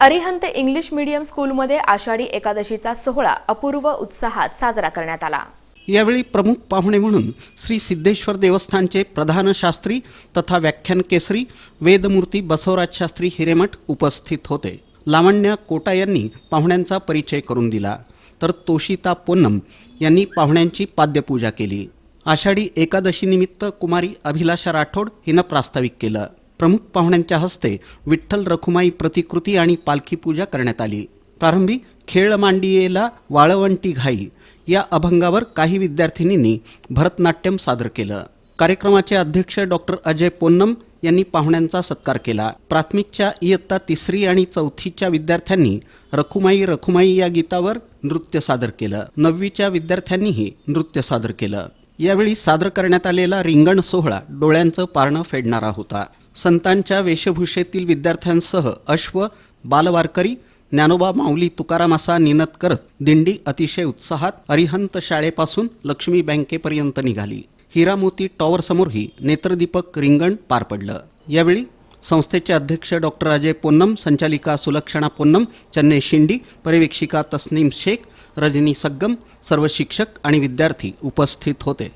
Arihant English medium स्कूलमध्ये आषाढी एकादशीचा सोहळा अपूर्व उत्साहात साजरा करण्यात आला. यावेळी प्रमुख पाहुणे म्हणून श्री सिद्धेश्वर देवस्थानचे प्रधान शास्त्री तथा व्याख्यान केसरी वेदमूर्ती बसवराज शास्त्री हिरेमठ उपस्थित होते. लावण्या कोटा यांनी पाहुण्यांचा परिचय करून दिला. तर तोशिता पोन्नम यांनी पाहुण्यांची पाद्यपूजा केली. आषाढी एकादशीनिमित्त कुमारी अभिलाषा राठोड हिनं प्रास्ताविक केलं. प्रमुख पाहुण्यांच्या हस्ते विठ्ठल रखुमाई प्रतिकृती आणि पालखी पूजा करण्यात आली. प्रारंभी खेळ मांडियेला वाळवंटी घाई. या अभंगावर काही विद्यार्थिनींनी भरतनाट्यम सादर केलं. कार्यक्रमाचे अध्यक्ष डॉक्टर अजय पोन्नम यांनी पाहुण्यांचा सत्कार केला. प्राथमिकच्या इयत्ता तिसरी आणि चौथीच्या विद्यार्थ्यांनी रखुमाई रखुमाई या गीतावर नृत्य सादर केलं. नववीच्या विद्यार्थ्यांनीही नृत्य सादर केलं. यावेळी सादर करण्यात आलेला रिंगण सोहळा डोळ्यांचं पारणं फेडणारा होता. संतांच्या वेशभूषेतील विद्यार्थ्यांसह अश्व बालवारकरी ज्ञानोबा माऊली तुकाराम असा निनत करत दिंडी अतिशय उत्साहात अरिहंत शाळेपासून लक्ष्मी बँकेपर्यंत निघाली. हिरामोती टॉवरसमोरही नेत्रदीपक रिंगण पार पडलं. यावेळी संस्थेचे अध्यक्ष डॉक्टर अजय पोन्नम संचालिका सुलक्षणा पोन्नम चन्नई शिंडी पर्यवेक्षिका तस्नीम शेख रजनी सग्गम सर्व शिक्षक आणि विद्यार्थी उपस्थित होते.